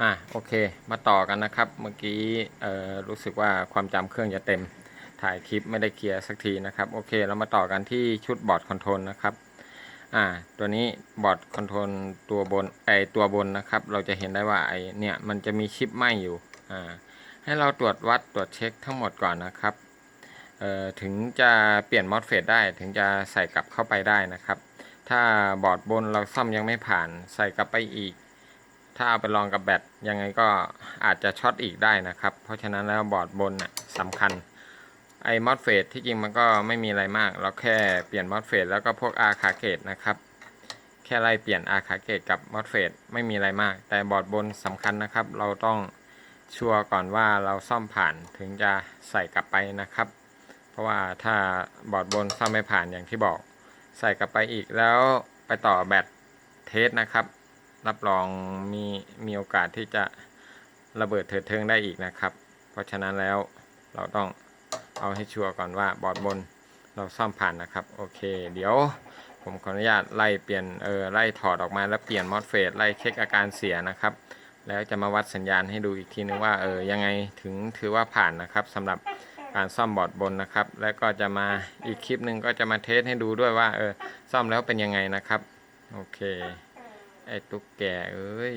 อะโอเค มาต่อกันนะครับ เมื่อกี้เอ่อรู้สึกว่าความจำเครื่องจะเต็ม ถ่ายคลิปไม่ได้เคลียร์สักทีนะครับ โอเค เรามาต่อกันที่ชุดบอร์ดคอนโทรลนะครับ อ่า ตัวนี้บอร์ดคอนโทรลตัวบนไอตัวบนนะครับ เราจะเห็นได้ว่าไอเนี่ยมันจะมีชิปไหมอยู่ อ่า ให้เราตรวจวัดตรวจเช็คทั้งหมดก่อนนะครับ เอ่อ ถึงจะเปลี่ยนมอสเฟตได้ ถึงจะใส่กลับเข้าไปได้นะครับ ถ้าบอร์ดบนเราซ่อมยังไม่ผ่าน ใส่กลับไปอีก ถ้าเอาไปลองกับแบตยังไงก็อาจจะช็อตอีกได้นะครับ เพราะฉะนั้นแล้วบอร์ดบนน่ะสำคัญไอ้มอสเฟตที่จริงมันก็ไม่มีอะไรมาก เราแค่เปลี่ยนมอสเฟตแล้วก็พวกอาคาเกตนะครับ แค่ไล่เปลี่ยนอาคาเกตกับมอสเฟตไม่มีอะไรมาก แต่บอร์ดบนสำคัญนะครับ เราต้องชัวร์ก่อนว่าเราซ่อมผ่านถึงจะใส่กลับไปนะครับ เพราะว่าถ้าบอร์ดบนซ่อมไม่ผ่านอย่างที่บอก ใส่กลับไปอีกแล้วไปต่อแบตเทสนะครับ รับรองมีมีโอกาสที่จะระเบิดเถิดเทิงได้อีกนะครับ เพราะฉะนั้นแล้วเราต้องเอาให้ชัวร์ก่อนว่าบอร์ดบนเราซ่อมผ่านนะครับ โอเค เดี๋ยวผมขออนุญาตไล่เปลี่ยนเออไล่ถอดออกมาแล้วเปลี่ยนมอสเฟตไล่เช็คอาการเสียนะครับ แล้วจะมาวัดสัญญาณให้ดูอีกทีนึงว่าเออยังไงถึงถือว่าผ่านนะครับสำหรับการซ่อมบอร์ดบนนะครับ แล้วก็จะมาอีกคลิปหนึ่งก็จะมาเทสให้ดูด้วยว่าเออซ่อมแล้วเป็นยังไงนะครับ โอเค ไอ้ตุ๊กแกเอ้ย